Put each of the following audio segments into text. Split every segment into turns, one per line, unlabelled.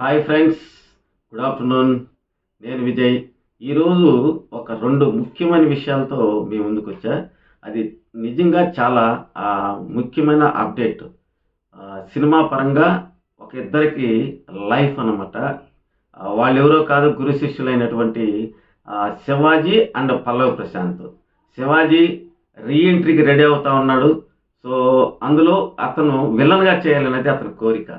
Hi friends good afternoon నేను విజయ్. ఈరోజు ఒక రెండు ముఖ్యమైన విషయాలతో మీ ముందుకు వచ్చా. అది నిజంగా చాలా ముఖ్యమైన అప్డేట్. సినిమా పరంగా ఒక ఇద్దరికి లైఫ్ అనమాట వాళ్ళు ఎవరో కాదు గురు శిష్యులైనటువంటి శివాజీ అండ్ పల్లవ్ ప్రశాంత్. శివాజీ రీఎంట్రీకి రెడీ అవుతా ఉన్నాడు. సో అందులో అతను విలన్గా చేయాలనేది అతని కోరిక.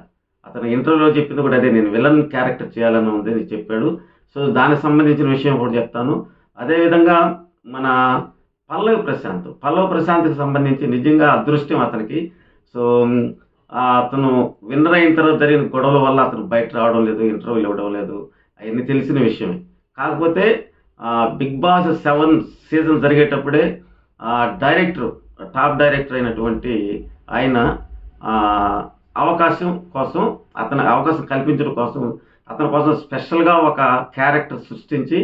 అతను ఇంటర్వ్యూలో చెప్పింది కూడా అదే నేను విలన్ క్యారెక్టర్ చేయాలని ఉంది అని చెప్పాడు. సో దానికి సంబంధించిన విషయం కూడా చెప్తాను. అదేవిధంగా మన పల్లవి ప్రశాంత్ పల్లవ ప్రశాంత్కి సంబంధించి నిజంగా అదృష్టం అతనికి. సో అతను విన్నర్ అయిన తర్వాత జరిగిన గొడవల వల్ల అతను బయట రావడం లేదు ఇంటర్వ్యూలు ఇవ్వడం లేదు. అవన్నీ తెలిసిన విషయమే. కాకపోతే బిగ్ బాస్ సెవెన్ సీజన్ జరిగేటప్పుడే డైరెక్టర్ టాప్ డైరెక్టర్ అయినటువంటి ఆయన అవకాశం కోసం అతను అవకాశం కల్పించడం కోసం అతని కోసం స్పెషల్గా ఒక క్యారెక్టర్ సృష్టించి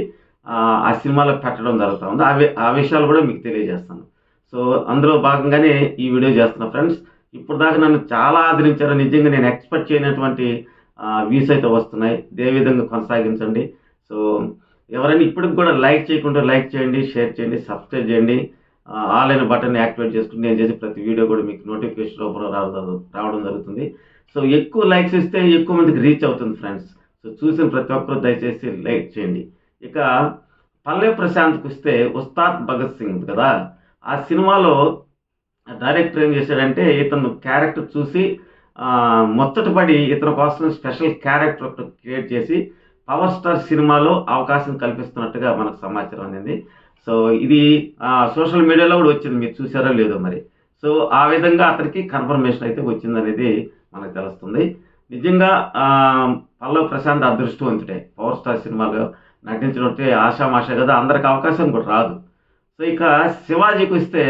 ఆ, సినిమాలో పెట్టడం జరుగుతూ ఉంది. అవి ఆ విషయాలు కూడా మీకు తెలియజేస్తాను. సో అందులో భాగంగానే ఈ వీడియో చేస్తున్నా ఫ్రెండ్స్. ఇప్పుడు దాకా నన్ను చాలా ఆదరించారు. నిజంగా నేను ఎక్స్పెక్ట్ చేయనటువంటి వ్యూస్ అయితే వస్తున్నాయి. ఇదే విధంగా కొనసాగించండి. సో ఎవరైనా ఇప్పటికి కూడా లైక్ చేయకుండా లైక్ చేయండి షేర్ చేయండి సబ్స్క్రైబ్ చేయండి. ఆల్ అయిన బటన్ యాక్టివేట్ చేసుకుని నేను చేసే ప్రతి వీడియో కూడా మీకు నోటిఫికేషన్ రూపంలో రావడం రావడం జరుగుతుంది. సో ఎక్కువ లైక్స్ ఇస్తే ఎక్కువ మందికి రీచ్ అవుతుంది ఫ్రెండ్స్. సో చూసిన ప్రతి ఒక్కరు దయచేసి లైక్ చేయండి. ఇక పల్లె ప్రశాంత్కి వస్తే ఉస్తాద్ భగత్ సింగ్ కదా. ఆ సినిమాలో డైరెక్టర్ ఏం చేశాడంటే ఇతను క్యారెక్టర్ చూసి ఆ, ముచ్చటపడి ఇతని కోసం స్పెషల్ క్యారెక్టర్ ఒకటి క్రియేట్ చేసి పవర్ స్టార్ సినిమాలో అవకాశం కల్పిస్తున్నట్టుగా మనకు సమాచారం అందింది. సో ఇది సోషల్ మీడియాలో కూడా వచ్చింది మీరు చూసారో లేదో మరి. సో ఆ విధంగా అతనికి కన్ఫర్మేషన్ అయితే వచ్చిందనేది మనకు తెలుస్తుంది. నిజంగా పల్లవ్ ప్రశాంత్ అదృష్టవంతుడే. పవర్ స్టార్ సినిమాలో నటించడం అంటే ఆషామాష కదా అందరికి అవకాశం కూడా రాదు. సో ఇక శివాజీకి వస్తే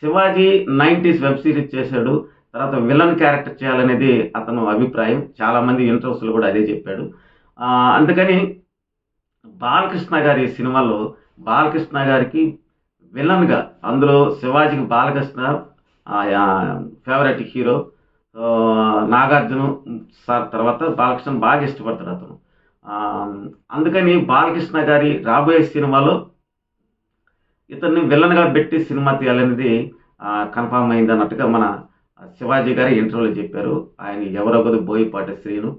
శివాజీ నైంటీస్ వెబ్ సిరీస్ చేశాడు. తర్వాత విలన్ క్యారెక్టర్ చేయాలనేది అతను అభిప్రాయం. చాలామంది ఇంట్రెస్ట్లు కూడా అదే చెప్పాడు. అందుకని బాలకృష్ణ గారి సినిమాలో బాలకృష్ణ గారికి విలన్గా అందులో శివాజీకి Balakrishna favourite hero Nagarjuna sir తర్వాత బాలకృష్ణ బాగా ఇష్టపడతాడు అతను. అందుకని బాలకృష్ణ గారి రాబోయే సినిమాలో ఇతన్ని విలన్గా పెట్టి సినిమా తీయాలనేది కన్ఫామ్ అయింది అన్నట్టుగా మన శివాజీ గారి ఇంటర్వ్యూలో చెప్పారు. ఆయన ఎవరో కదా బోయపాటి శ్రీను.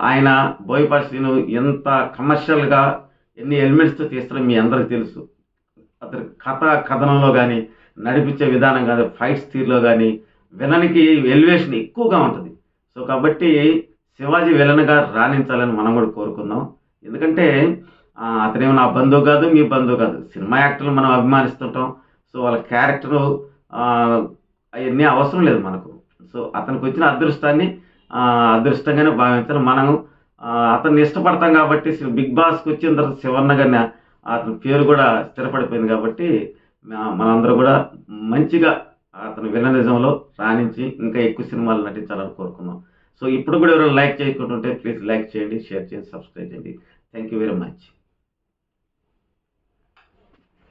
ఆయన బోయపాటి శ్రీను ఎంత కమర్షియల్గా ఎన్ని ఎలిమెంట్స్తో తీస్తారో మీ అందరికి తెలుసు. అతని కథ కథనంలో కానీ నడిపించే విధానం కానీ ఫైట్స్ తీరులో కానీ విలన్కి ఎలివేషన్ ఎక్కువగా ఉంటుంది. సో కాబట్టి శివాజీ విలన్గా రాణించాలని మనం కూడా కోరుకుందాం. ఎందుకంటే ఆ, అతనేమో నా బంధువు కాదు మీ బంధువు కాదు. సినిమా యాక్టర్లు మనం అభిమానిస్తుంటాం. సో వాళ్ళ క్యారెక్టర్ అవన్నీ అవసరం లేదు మనకు. సో అతనికి వచ్చిన అదృష్టాన్ని అదృష్టంగానే భావించాలి మనం అతన్ని ఇష్టపడతాం కాబట్టి బిగ్ బాస్కి వచ్చిన తర్వాత శివన్న గారిని అతని పేరు కూడా స్థిరపడిపోయింది కాబట్టి మనందరూ కూడా మంచిగా అతను విలనిజంలో రాణించి ఇంకా ఎక్కువ సినిమాలు నటించాలని కోరుకున్నాం సో ఇప్పుడు కూడా ఎవరైనా లైక్ చేయకుంటుంటే ప్లీజ్ లైక్ చేయండి షేర్ చేయండి సబ్స్క్రైబ్ చేయండి. Thank you very much.